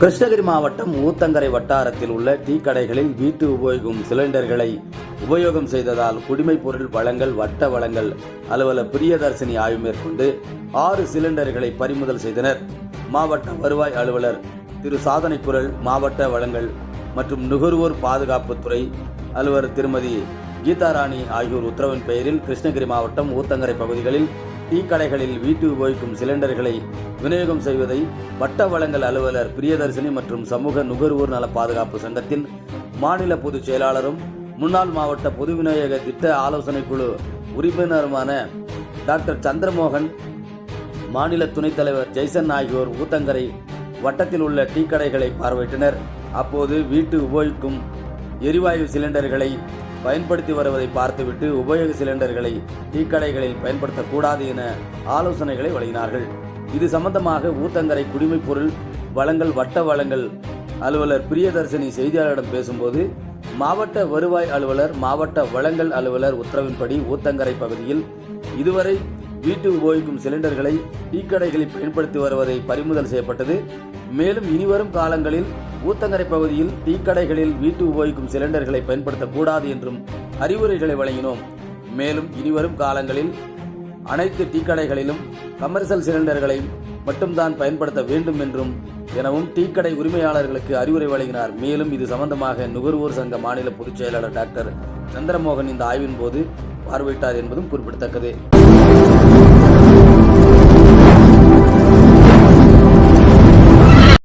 கிருஷ்ணகிரி மாவட்டம் ஊத்தங்கரை வட்டாரத்தில் உள்ள டீ கடைகளில் வீட்டு உபயோகம் சிலிண்டர்களை உபயோகம் செய்ததால் குடிமைப் பொருள் வளங்கள் வட்ட வளங்கள் அலுவலர் பிரியதர்சினி ஆய்வு மேற்கொண்டு ஆறு சிலிண்டர்களை பறிமுதல் செய்தனர். மாவட்ட வருவாய் அலுவலர் திரு சாதனைக்குரல் மாவட்ட வளங்கள் மற்றும் நுகர்வோர் பாதுகாப்புத்துறை அலுவலர் திருமதி கீதாராணி ஆகியோர் உத்தரவின் பெயரில் கிருஷ்ணகிரி மாவட்டம் ஊத்தங்கரை பகுதிகளில் டீ கடைகளில் வீட்டு உபயோகிக்கும் சிலிண்டர்களை விநியோகம் செய்வதை வட்ட வழங்கல் அலுவலர் பிரியதர்சினி மற்றும் சமூக நுகர்வோர் நல பாதுகாப்பு சங்கத்தின் மாநில பொதுச் செயலாளரும் முன்னாள் மாவட்ட பொது விநியோக திட்ட ஆலோசனை குழு உறுப்பினருமான டாக்டர் சந்திரமோகன் மாநில துணைத் தலைவர் ஜெய்சன் ஆகியோர் ஊத்தங்கரை வட்டத்தில் உள்ள டீ கடைகளை பார்வையிட்டனர். அப்போது வீட்டு உபயோகிக்கும் எரிவாயு சிலிண்டர்களை பயன்படுத்தி வருவதை பார்த்துவிட்டு உபயோக சிலிண்டர்களை டீ பயன்படுத்தக்கூடாது என ஆலோசனைகளை வழங்கினார்கள். இது சம்பந்தமாக ஊத்தங்கரை குடிமைப் பொருள் வட்ட வளங்கள் அலுவலர் பிரியதர்சினி செய்தியாளரிடம் பேசும்போது மாவட்ட வருவாய் அலுவலர் மாவட்ட வளங்கள் அலுவலர் உத்தரவின்படி ஊத்தங்கரை பகுதியில் இதுவரை வீட்டு உபயோகிக்கும் சிலிண்டர்களை டீ கடைகளில் பயன்படுத்தி வருவதை பறிமுதல் செய்யப்பட்டது. மேலும் இனிவரும் காலங்களில் ஊத்தங்கரை பகுதியில் டீ கடைகளில் வீட்டு உபயோகிக்கும் சிலிண்டர்களை பயன்படுத்தக்கூடாது என்றும் அறிவுரைகளை வழங்கினோம். மேலும் இனிவரும் காலங்களில் அனைத்து டீ கடைகளிலும் கமர்ஷியல் சிலிண்டர்களை மட்டும்தான் பயன்படுத்த வேண்டும் என்றும் எனவும் டீ கடை உரிமையாளர்களுக்கு அறிவுரை வழங்கினார். மேலும் இது சம்பந்தமாக நுகர்வோர் சங்க மாநில பொதுச் செயலாளர் டாக்டர் சந்திரமோகன் இந்த ஆய்வின் போது பார்வையிட்டார் என்பதும் குறிப்பிடத்தக்கது.